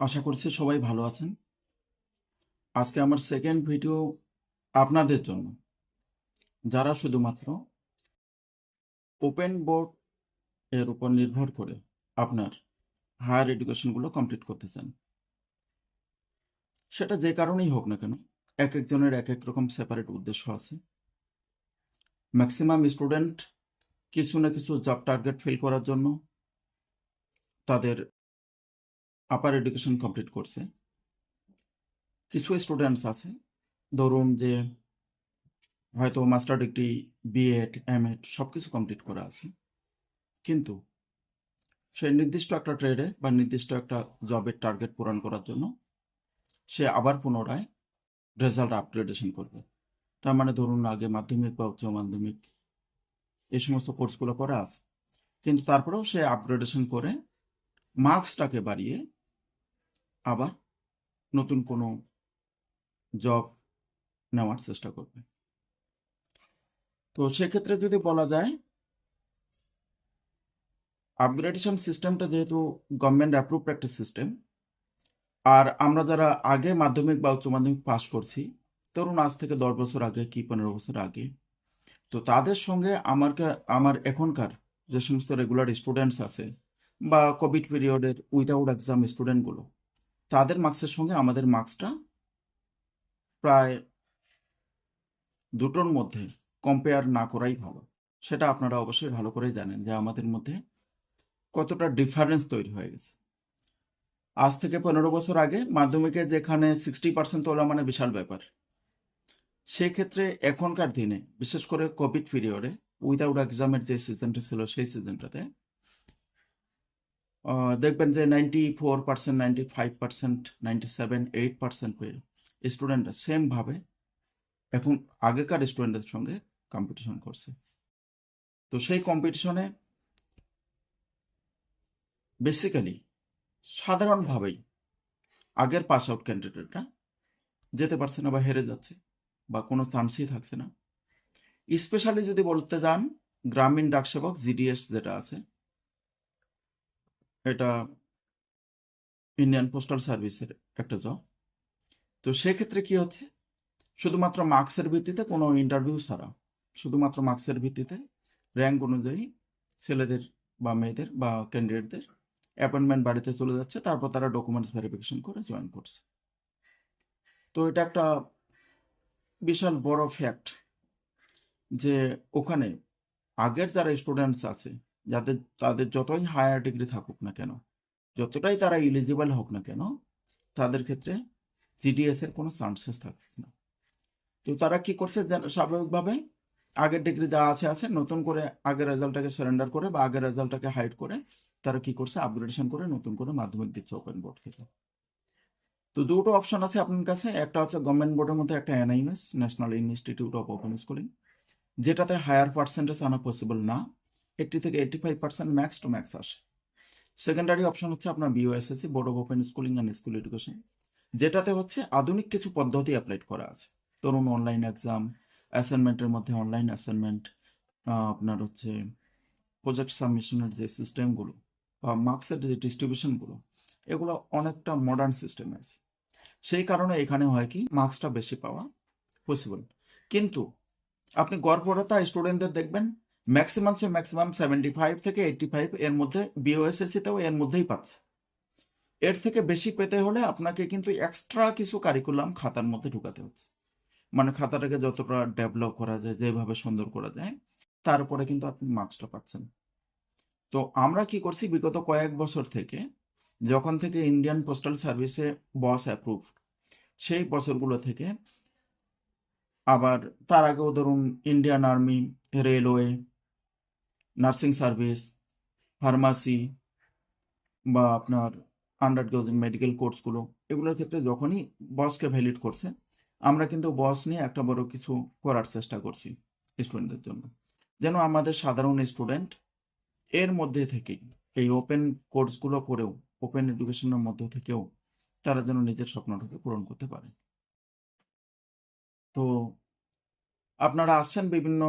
আশা করছি সবাই ভালো আছেন। আজকে আমার সেকেন্ড ভিডিও আপনাদের জন্য। যারা শুধুমাত্র ওপেন বোর্ড এর উপর নির্ভর করে আপনার হায়ার এডুকেশনগুলো কমপ্লিট করতে চান। সেটা যে কারণেই হোক না কেন, এক একজনের এক এক রকম সেপারেট উদ্দেশ্য আছে। ম্যাক্সিমাম স্টুডেন্ট কিছু না কিছু জব টার্গেট ফিল করার জন্য তাদের আপার এডুকেশন কমপ্লিট করছে। কিছু স্টুডেন্টস আছে, ধরুন যে হয়তো master degree, B Ed, M Ed সব কিছু কমপ্লিট করা আছে। কিন্তু সে নির্দিষ্ট একটা ট্রেডে বা নির্দিষ্ট একটা জবের টার্গেট পূরণ করার জন্য সে আবার পুনরায় রেজাল্ট আপগ্রেডেশন করবে। তার মানে ধরুন আগে মাধ্যমিক বা উচ্চ মাধ্যমিক এই সমস্ত কোর্সগুলো করা আছে। কিন্তু তারপরেও সে আপগ্রেডেশন করে মার্কসটাকে বাড়িয়ে আবার নতুন কোনো জব নেওয়ার চেষ্টা করবে। তো সেক্ষেত্রে যদি বলা যায় আপগ্রেডেশন সিস্টেমটা যেহেতু গভর্নমেন্ট অ্যাপ্রুভ একটা সিস্টেম আর আমরা যারা আগে মাধ্যমিক বা উচ্চ মাধ্যমিক পাস করছি, ধরুন আজ থেকে দশ বছর আগে কি পনেরো বছর আগে, তো তাদের সঙ্গে আমার আমার এখনকার যে সমস্ত রেগুলার স্টুডেন্টস আছে বা কোভিড পিরিয়ডের উইদাউট এক্সাম স্টুডেন্টগুলো তাদের মার্কসের সঙ্গে আমাদের মার্কসটা প্রায় দুটোর মধ্যে কম্পেয়ার না করাই ভালো। সেটা আপনারা অবশ্যই ভালো করেই জানেন যে আমাদের মধ্যে কতটা ডিফারেন্স তৈরি হয়ে গেছে। আজ থেকে পনেরো বছর আগে মাধ্যমিকে যেখানে সিক্সটি পার্সেন্ট তোলা মানে বিশাল ব্যাপার। সেক্ষেত্রে এখনকার দিনে, বিশেষ করে কোভিড পিরিয়ডে উইদাউট এক্সামের যে সিজনটা ছিল, সেই সিজনটাতে দেখবেন যে ninety four percent ninety five percent ninety seven eight percent স্টুডেন্টরা সেমভাবে এখন আগেকার স্টুডেন্টদের সঙ্গে কম্পিটিশন করছে। তো সেই কম্পিটিশনে বেসিক্যালি সাধারণভাবেই আগের পাস আউট ক্যান্ডিডেটরা যেতে পারছে না বা হেরে যাচ্ছে বা কোনো চান্সই থাকছে না। স্পেশালি যদি বলতে যান, গ্রামীণ ডাকসেবক জিডিএস যেটা আছে এটা ইন্ডিয়ান পোস্টাল সার্ভিসের একটা জব তো সেক্ষেত্রে কি হচ্ছে? শুধুমাত্র মার্কসের ভিত্তিতে কোনো ইন্টারভিউ ছাড়া। শুধুমাত্র মার্কসের ভিত্তিতে র্যাঙ্ক অনুযায়ী ছেলেদের বা মেয়েদের বা ক্যান্ডিডেটদের অ্যাপয়েন্টমেন্ট বাড়িতে চলে যাচ্ছে, তারপর তারা ডকুমেন্টস ভেরিফিকেশন করে জয়েন করছে। তো এটা একটা বিশাল বড় ফ্যাক্ট যে ওখানে আগের যারা স্টুডেন্টস আছে যাদের তাদের যতই হায়ার ডিগ্রি থাকুক না কেন, যতটাই তারা ইলিজিবল হোক না কেন, তাদের ক্ষেত্রে জিডিএস এর কোনো চান্সেস থাকছে না। তো তারা কি করছে? স্বাভাবিকভাবে আগের ডিগ্রি যা আছে আছে, নতুন করে আগের রেজাল্টটাকে সারেন্ডার করে বা আগের রেজাল্টটাকে হাইড করে তারা কি করছে? আপগ্রেডেশন করে নতুন করে মাধ্যমিক দিচ্ছে ওপেন বোর্ড থেকে। তো দুটো অপশন আছে আপনার কাছে। একটা হচ্ছে গভর্নমেন্ট বোর্ডের মধ্যে একটা NIS national institute of open schooling যেটাতে হায়ার পার্সেন্টেজ আনা পসিবল না। এইটটি থেকে eighty five percent max to max আসে। সেকেন্ডারি অপশন হচ্ছে আপনার BOSSC board of open schooling and school education যেটাতে হচ্ছে আধুনিক কিছু পদ্ধতি অ্যাপ্লাইড করা আছে। ধরুন অনলাইন এক্সাম অ্যাসাইনমেন্টের মধ্যে অনলাইন অ্যাসাইনমেন্ট আপনার হচ্ছে প্রজেক্ট সাবমিশনের যে সিস্টেমগুলো বা মার্কসের যে ডিস্ট্রিবিউশনগুলো এগুলো অনেকটা মডার্ন সিস্টেমে আছে। সেই কারণে এখানে হয় কি মার্কসটা বেশি পাওয়া পসিবল কিন্তু আপনি গড়পড়তা স্টুডেন্টদের দেখবেন ম্যাক্সিমাম সে ম্যাক্সিমাম সেভেন্টি ফাইভ থেকে এইটটি ফাইভ এর মধ্যে বিওএসএসসিতেও এর মধ্যেই পাচ্ছে। এর থেকে বেশি পেতে হলে আপনাকে কিন্তু এক্সট্রা কিছু কারিকুলাম খাতার মধ্যে ঢুকাতে হচ্ছে। মানে খাতাটাকে যতটা ডেভেলপ করা যায়, যেভাবে সুন্দর করা যায়, তার উপরে কিন্তু আপনি মার্কসটা পাচ্ছেন। তো আমরা কি করছি, বিগত কয়েক বছর থেকে যখন থেকে ইন্ডিয়ান পোস্টাল সার্ভিসে বস অ্যাপ্রুভ সেই বছরগুলো থেকে আবার তার আগেও ধরুন Indian army railway nursing service, pharmacy বা আপনার আন্ডার গ্রাজুয়েট মেডিকেল কোর্সগুলো এগুলোর ক্ষেত্রে যখনই বসকে ভ্যালিড করছে, আমরা কিন্তু বস নিয়ে একটা বড় কিছু করার চেষ্টা করছি স্টুডেন্টদের জন্য। যেন আমাদের সাধারণ স্টুডেন্ট এর মধ্যে থেকেই, এই ওপেন কোর্সগুলো করেও ওপেন এডুকেশনের মধ্য থেকেও তারা যেন নিজের স্বপ্নটাকে পূরণ করতে পারে। তো আপনারা আসছেন বিভিন্ন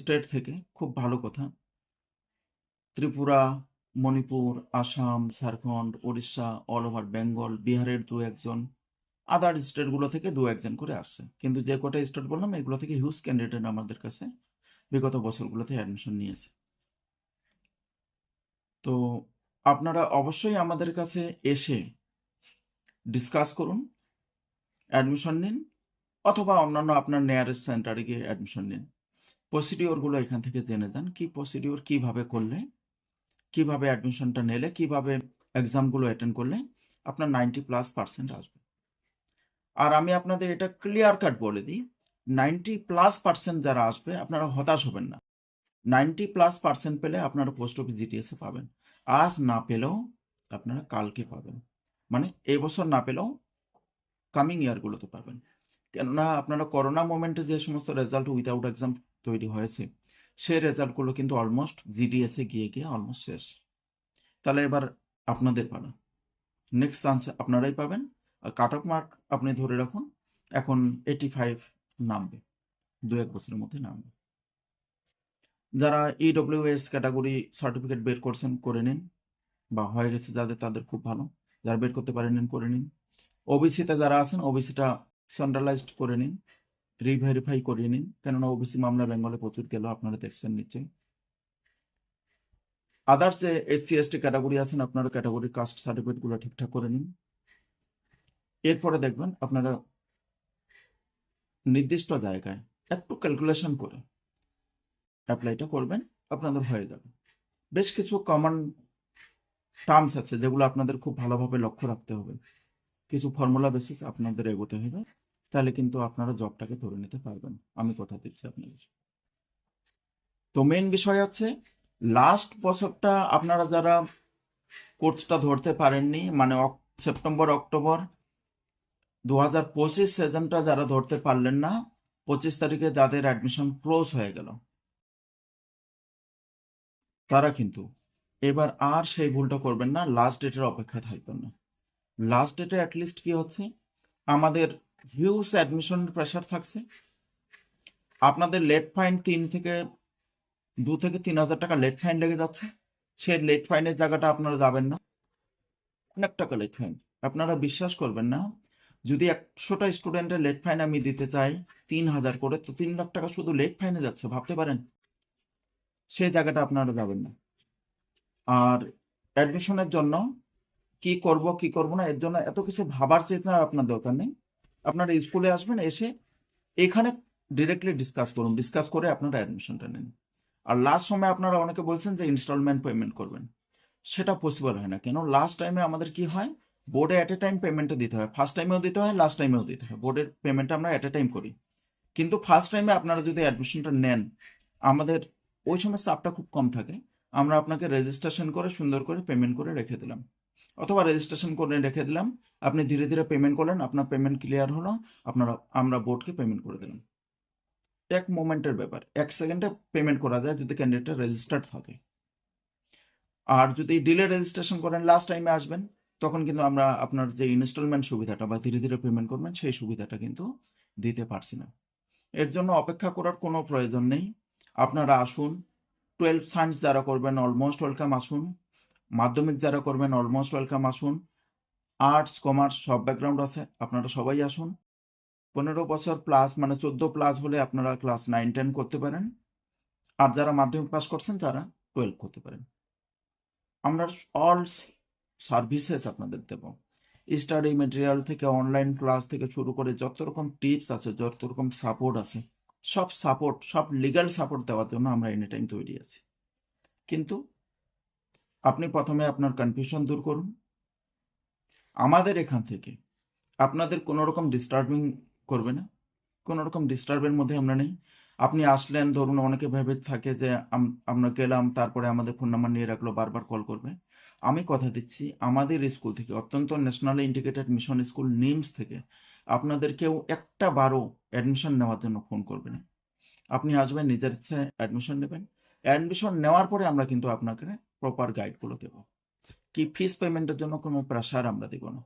স্টেট থেকে, খুব ভালো কথা। ত্রিপুরা, মণিপুর, আসাম, ঝাড়খণ্ড উড়িষ্যা অল ওভার বেঙ্গল বিহারের দু একজন আদার স্টেটগুলো থেকে দু একজন করে আসছে। কিন্তু যে কটা স্টেট বললাম, এগুলো থেকে হিউজ ক্যান্ডিডেট আমাদের কাছে বিগত বছরগুলোতে অ্যাডমিশন নিয়েছে। তো আপনারা অবশ্যই আমাদের কাছে এসে ডিসকাস করুন অ্যাডমিশন নিন, অথবা অন্যান্য আপনার নিয়ারেস্ট সেন্টারে গিয়ে অ্যাডমিশন নিন। প্রসিডিওরগুলো এখান থেকে জেনে যান, কি প্রসিডিওর কীভাবে করলে কীভাবে অ্যাডমিশনটা নিলে, কীভাবে এক্সামগুলো অ্যাটেন্ড করলে আপনার নাইনটি প্লাস পার্সেন্ট আসবে। আর আমি আপনাদের এটা ক্লিয়ার কাট বলে দিই নাইনটি প্লাস পার্সেন্ট যারা আসবে, আপনারা হতাশ হবেন না। নাইনটি প্লাস পার্সেন্ট পেলে আপনারা পোস্ট অফিস জিটিএসে পাবেন। আজ না পেলেও আপনারা কালকে পাবেন। মানে এই বছর না পেলেও কামিং ইয়ারগুলোতে পাবেন। কেননা আপনারা করোনা মোমেন্টে যে সমস্ত রেজাল্ট উইদাউট এক্সাম তৈরি হয়েছে সেই রেজাল্টগুলো কিন্তু অলমোস্ট জিডিএসে গিয়ে গিয়ে অলমোস্ট শেষ। তাহলে এবার আপনাদের পালা। নেক্সট চান্স আপনারাই পাবেন। আর কাট অফ মার্ক আপনি ধরে রাখুন, এখন এইটি ফাইভ নামবে। দু এক বছরের মধ্যে নামবে। যারা ইডব্লিউএস ক্যাটাগরি সার্টিফিকেট বের করছেন, করে নিন। বা হয়ে গেছে যাদের, তাদের খুব ভালো। যারা বের করতে পারেন করে নিন। ওবিসিতে যারা আছেন ওবিসিটা সেন্ট্রালাইজড করে নিন। রিভেরিফাই করিয়ে নিন। কেননা ওবিসি মামলা বেঙ্গলে প্রচুর গেল, আপনারা দেখছেন নিচে আদার্স যে এসসি এসটি ক্যাটাগরি আছেন, আপনারা ক্যাটাগরি কাস্ট সার্টিফিকেটগুলো ঠিকঠাক করে নিন। এরপরে দেখবেন আপনারা নির্দিষ্ট জায়গায় একটু ক্যালকুলেশন করে অ্যাপ্লাইটা করবেন, আপনাদের হয়ে যাবে। বেশ কিছু কমন টার্মস আছে যেগুলো আপনাদের খুব ভালোভাবে লক্ষ্য রাখতে হবে। কিছু ফর্মুলা বেসিস আপনাদের এগোতে হবে। তাহলে কিন্তু আপনারা জবটাকে ধরে নিতে পারবেন। আমি কথা দিচ্ছি আপনাদের। তো মেন বিষয় হচ্ছে লাস্ট বছরটা আপনারা যারা কোর্সটা ধরতে পারেননি মানে সেপ্টেম্বর, অক্টোবর দু হাজার পঁচিশ সেশনটা যারা ধরতে পারলেন না, পঁচিশ তারিখে যাদের অ্যাডমিশন ক্লোজ হয়ে গেল, তারা কিন্তু এবার আর সেই ভুলটা করবেন না লাস্ট ডেটের অপেক্ষা থাকবেন না। লাস্ট ডেটে অ্যাটলিস্ট কি হচ্ছে, আমাদের হিউজ অ্যাডমিশনের প্রেশার থাকছে। আপনাদের লেট ফাইন তিন থেকে, দু থেকে তিন হাজার টাকা লেট ফাইন লেগে যাচ্ছে। সেই লেট ফাইনের জায়গাটা আপনারা যাবেন না। অনেক টাকা লেট ফাইন আপনারা বিশ্বাস করবেন না, যদি একশোটা স্টুডেন্টের লেট ফাইন আমি দিতে চাই, তিন হাজার করে, তো তিন লাখ টাকা শুধু লেট ফাইনে যাচ্ছে, ভাবতে পারেন? সেই জায়গাটা আপনারা যাবেন না। আর অ্যাডমিশনের জন্য কি করব কি করব না, এর জন্য এত কিছু ভাবার চেতনা আপনার দরকার নেই। আপনারা স্কুলে আসবেন, এসে এখানে ডিরেক্টলি ডিসকাস করুন ডিসকাস করে আপনারা অ্যাডমিশনটা নিন। আর লাস্ট সময় আপনারা অনেকে বলছেন যে ইনস্টলমেন্ট পেমেন্ট করবেন। সেটা পসিবল হয় না। কেন? লাস্ট টাইমে আমাদের কি হয়? বোর্ডে অ্যাট এ টাইম পেমেন্টটা দিতে হয়। ফার্স্ট টাইমেও দিতে হয় লাস্ট টাইমেও দিতে হয়। বোর্ডের পেমেন্টটা আমরা অ্যাট এ টাইম করি। কিন্তু ফার্স্ট টাইমে আপনারা যদি অ্যাডমিশনটা নেন, আমাদের ওই সময় চাপটা খুব কম থাকে। আমরা আপনাকে রেজিস্ট্রেশন করে সুন্দর করে পেমেন্ট করে রেখে দিলাম। অথবা রেজিস্ট্রেশন করে রেখে দিলাম। আপনি ধীরে ধীরে পেমেন্ট করলেন, আপনার পেমেন্ট ক্লিয়ার হলো, আপনারা, আমরা বোর্ডকে পেমেন্ট করে দিলাম। এক মোমেন্টের ব্যাপার, এক সেকেন্ডে পেমেন্ট করা যায় যদি ক্যান্ডিডেটটা রেজিস্টার্ড থাকে। আর যদি ডিলে রেজিস্ট্রেশন করেন লাস্ট টাইমে আসবেন, তখন কিন্তু আমরা আপনার যে ইনস্টলমেন্ট সুবিধাটা বা ধীরে ধীরে পেমেন্ট করবেন, সেই সুবিধাটা কিন্তু দিতে পারছি না। এর জন্য অপেক্ষা করার কোনো প্রয়োজন নেই। আপনারা আসুন টুয়েলভ সায়েন্স যারা করবেন অলমোস্ট ওয়েলকাম আসুন। মাধ্যমিক যারা করবেন অলমোস্ট ওয়েলকাম আসুন। আর্টস কমার্স সব ব্যাকগ্রাউন্ড আছে, আপনারা সবাই আসুন। পনেরো বছর প্লাস মানে চোদ্দ প্লাস হলে আপনারা ক্লাস নাইন টেন করতে পারেন। আর যারা মাধ্যমিক পাস করছেন, তারা টুয়েলভ করতে পারেন। আমরা অল সার্ভিসেস আপনাদের দেব। স্টাডি মেটেরিয়াল থেকে অনলাইন ক্লাস থেকে শুরু করে যত রকম টিপস আছে, যত রকম সাপোর্ট আছে, সব সাপোর্ট সব লিগ্যাল সাপোর্ট দেওয়ার জন্য আমরা এনি টাইম তৈরি আছি। কিন্তু আপনি প্রথমে আপনার কনফিউশন দূর করুন। আমাদের এখান থেকে আপনাদের কোনো রকম ডিস্টার্বিং করবে না। কোনো রকম ডিস্টার্বের মধ্যে আমরা নেই। আপনি আসলেন, ধরুন অনেকে ভেবে থাকে যে, আম- আমরা গেলাম, তারপরে আমাদের ফোন নাম্বার নিয়ে রাখল, বারবার কল করবে। আমি কথা দিচ্ছি, আমাদের স্কুল থেকে, অত্যন্ত national integrated mission school NIMS থেকে, আপনাদের কেউ একটা বারও অ্যাডমিশন নেওয়ার জন্য ফোন করবে না। আপনি আসবেন, নিজের ইচ্ছে অ্যাডমিশন নেবেন। অ্যাডমিশন নেওয়ার পরে আমরা কিন্তু আপনাকে প্রপার গাইডগুলো দেব। কি ফিস পেমেন্টের জন্য কোনো প্রেশার আমরা দেব না।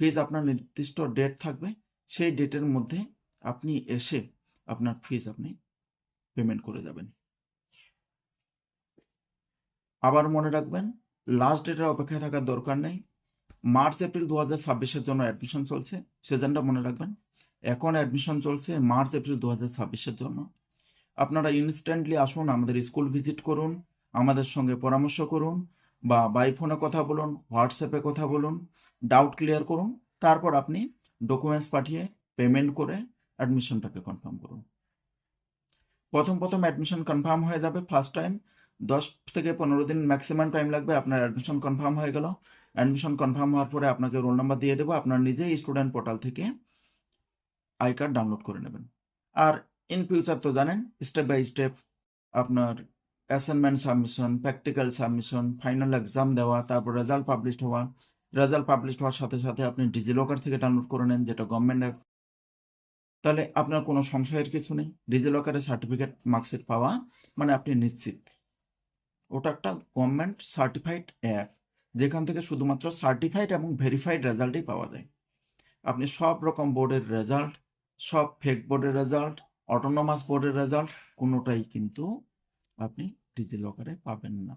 ফিস আপনার নির্দিষ্ট ডেট থাকবে, সেই ডেটের মধ্যে আপনি এসে আপনার ফিস আপনি পেমেন্ট করে যাবেন। আবার মনে রাখবেন লাস্ট ডেটের অপেক্ষায় থাকার দরকার নেই। মার্চ, এপ্রিল দু হাজার ছাব্বিশের জন্য অ্যাডমিশন চলছে। সেজনটা মনে রাখবেন, এখন অ্যাডমিশন চলছে মার্চ, এপ্রিল দু হাজার ছাব্বিশের জন্য। আপনারা ইনস্ট্যান্টলি আসুন আমাদের স্কুল ভিজিট করুন। আমাদের সঙ্গে পরামর্শ করুন বা বাই ফোনে কথা বলুন হোয়াটসঅ্যাপে কথা বলুন ডাউট ক্লিয়ার করুন, তারপর আপনি ডকুমেন্টস পাঠিয়ে পেমেন্ট করে অ্যাডমিশনটাকে কনফার্ম করুন। প্রথম প্রথম অ্যাডমিশন কনফার্ম হয়ে যাবে ফার্স্ট টাইম দশ থেকে পনেরো দিন ম্যাক্সিমাম টাইম লাগবে আপনার অ্যাডমিশন কনফার্ম হয়ে গেল। অ্যাডমিশন কনফার্ম হওয়ার পরে আপনাকে রোল নাম্বার দিয়ে দেবো, আপনার নিজেই স্টুডেন্ট পোর্টাল থেকে আই কার্ড ডাউনলোড করে নেবেন। আর ইন ফিউচার তো জানেন স্টেপ বাই স্টেপ আপনার assignment submission practical submission final exam দেওয়া, তারপর রেজাল্ট পাবলিশ হওয়া। রেজাল্ট পাবলিশ হওয়ার সাথে সাথে আপনি ডিজিলকার থেকে ডাউনলোড করে নেন, যেটা গভর্নমেন্ট অ্যাপ তাহলে আপনার কোনো সংশয়ের কিছু নেই ডিজিলকারে সার্টিফিকেট মার্কশিট পাওয়া মানে আপনি নিশ্চিত। ওটা একটা গভর্নমেন্ট সার্টিফাইড অ্যাপ যেখান থেকে শুধুমাত্র সার্টিফাইড এবং ভেরিফাইড রেজাল্টই পাওয়া যায়। আপনি সব রকম বোর্ডের রেজাল্ট সব ফেক বোর্ডের রেজাল্ট অটোনোমাস বোর্ডের রেজাল্ট কোনোটাই কিন্তু আপনি ডিজি লকারে পাবেন না।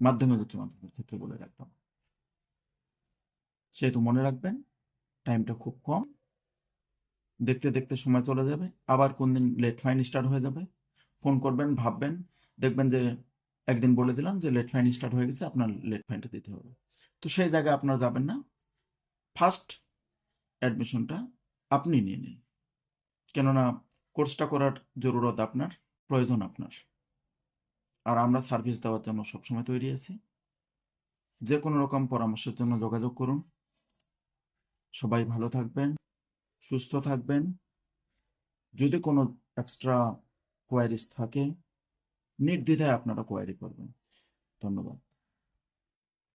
মাধ্যমিক উচ্চ মাধ্যমিক ক্ষেত্রে বলে রাখলাম সেহেতু মনে রাখবেন, টাইমটা খুব কম। দেখতে দেখতে সময় চলে যাবে। আবার কোন দিন লেট ফাইন স্টার্ট হয়ে যাবে। ফোন করবেন, ভাববেন, দেখবেন যে একদিন বলে দিলাম যে লেট ফাইন স্টার্ট হয়ে গেছে, আপনার লেট ফাইনটা দিতে হবে। তো সেই জায়গায় আপনারা যাবেন না। ফার্স্ট অ্যাডমিশনটা আপনি নিয়ে নিন। কেননা কোর্সটা করার জরুরত আপনার। প্রয়োজন আপনার। আর আমরা সার্ভিস দেওয়ার জন্য সবসময় তৈরি আছি। যে কোনো রকম পরামর্শের জন্য যোগাযোগ করুন। সবাই ভালো থাকবেন, সুস্থ থাকবেন। যদি কোনো এক্সট্রা কোয়ারিজ থাকে, নির্দ্বিধায় আপনারা কোয়ারি করবেন। ধন্যবাদ।